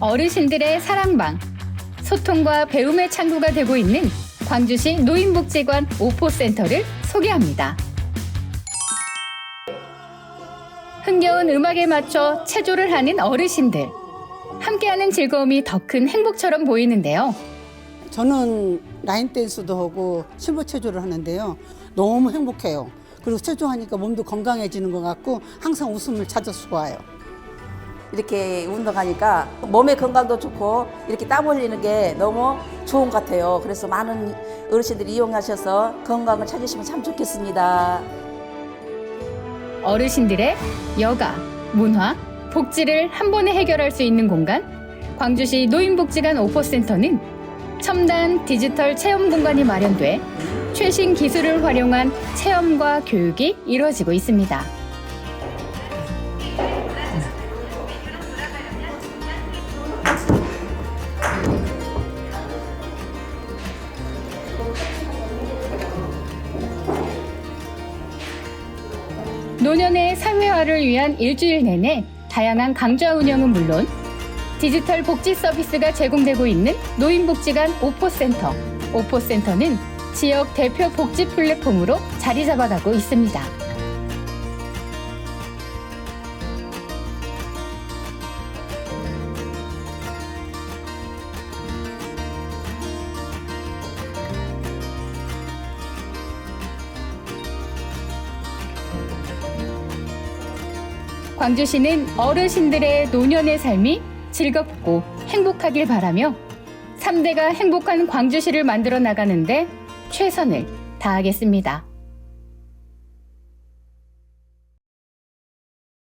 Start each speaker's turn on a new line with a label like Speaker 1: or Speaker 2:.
Speaker 1: 어르신들의 사랑방, 소통과 배움의 창구가 되고 있는 광주시 노인복지관 오포센터를 소개합니다. 흥겨운 음악에 맞춰 체조를 하는 어르신들. 함께하는 즐거움이 더 큰 행복처럼 보이는데요.
Speaker 2: 저는 라인 댄스도 하고 실버 체조를 하는데요. 너무 행복해요. 그리고 체조하니까 몸도 건강해지는 것 같고 항상 웃음을 찾아서 좋아요.
Speaker 3: 이렇게 운동하니까 몸의 건강도 좋고 이렇게 땀 흘리는 게 너무 좋은 것 같아요. 그래서 많은 어르신들이 이용하셔서 건강을 찾으시면 참 좋겠습니다.
Speaker 1: 어르신들의 여가, 문화, 복지를 한 번에 해결할 수 있는 공간, 광주시 노인복지관 오퍼센터는 첨단 디지털 체험 공간이 마련돼 최신 기술을 활용한 체험과 교육이 이루어지고 있습니다. 노년의 사회화를 위한 일주일 내내 다양한 강좌 운영은 물론 디지털 복지 서비스가 제공되고 있는 노인복지관 오포센터. 오포센터는 지역 대표 복지 플랫폼으로 자리 잡아가고 있습니다. 광주시는 어르신들의 노년의 삶이 즐겁고 행복하길 바라며 3대가 행복한 광주시를 만들어 나가는데 최선을 다하겠습니다.